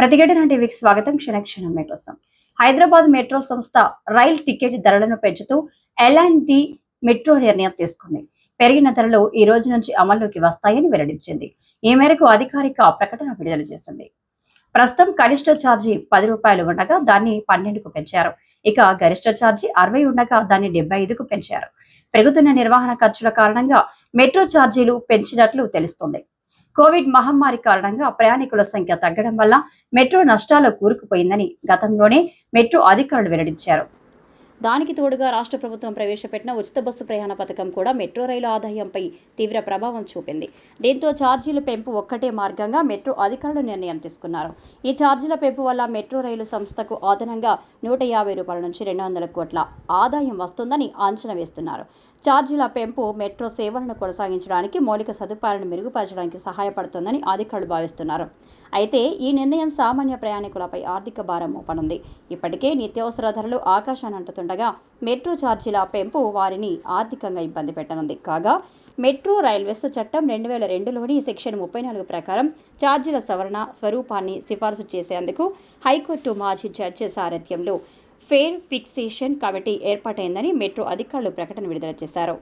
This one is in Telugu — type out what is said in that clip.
ప్రతిఘటన టీవీకి స్వాగతం. క్షణక్షణం కోసం హైదరాబాద్ మెట్రో సంస్థ రైల్ టికెట్ ధరలను పెంచుతూ ఎలాంటి మెట్రో నిర్ణయం తీసుకుంది. పెరిగిన ధరలు ఈ రోజు నుంచి అమల్లోకి వస్తాయని వెల్లడించింది. ఈ మేరకు అధికారిక ప్రకటన విడుదల చేసింది. ప్రస్తుతం కనిష్ట ఛార్జీ పది రూపాయలు ఉండగా దాన్ని పన్నెండుకు పెంచారు. ఇక గరిష్ట ఛార్జీ అరవై ఉండగా దాన్ని డెబ్బై ఐదుకు పెంచారు. పెరుగుతున్న నిర్వహణ ఖర్చుల కారణంగా మెట్రో ఛార్జీలు పెంచినట్లు తెలుస్తోంది. కోవిడ్ మహమ్మారి కారణంగా ప్రయాణికుల సంఖ్య తగ్గడం వల్ల మెట్రో నష్టాల్లో కూరుకుపోయిందని గతంలోనే మెట్రో అధికారులు వెల్లడించారు. దానికి తోడుగా రాష్ట్ర ప్రభుత్వం ప్రవేశపెట్టిన ఉచిత బస్సు ప్రయాణ పథకం కూడా మెట్రో రైలు ఆదాయంపై తీవ్ర ప్రభావం చూపింది. దీంతో ఛార్జీల పెంపు ఒక్కటే మార్గంగా మెట్రో అధికారులు నిర్ణయం తీసుకున్నారు. ఈ ఛార్జీల పెంపు వల్ల మెట్రో రైలు సంస్థకు అదనంగా నూట యాభై రూపాయల నుంచి రెండు వందల కోట్ల ఆదాయం వస్తుందని అంచనా వేస్తున్నారు. ఛార్జీల పెంపు మెట్రో సేవలను కొనసాగించడానికి మౌలిక సదుపాయాలను మెరుగుపరచడానికి సహాయపడుతుందని అధికారులు భావిస్తున్నారు. అయితే ఈ నిర్ణయం సామాన్య ప్రయాణికులపై ఆర్థిక భారం మోపనుంది. ఇప్పటికే నిత్యావసర ధరలు ఆకాశాన్ని ఉండగా మెట్రో ఛార్జీల పెంపు వారిని ఆర్థికంగా ఇబ్బంది పెట్టనుంది. కాగా మెట్రో రైల్వేస్ చట్టం రెండు వేల రెండులోని సెక్షన్ ముప్పై నాలుగు ప్రకారం ఛార్జీల సవరణ స్వరూపాన్ని సిఫార్సు చేసేందుకు హైకోర్టు మాజీ జడ్జి సారథ్యంలో ఫేర్ ఫిక్సేషన్ కమిటీ ఏర్పాటైందని మెట్రో అధికారులు ప్రకటన విడుదల చేశారు.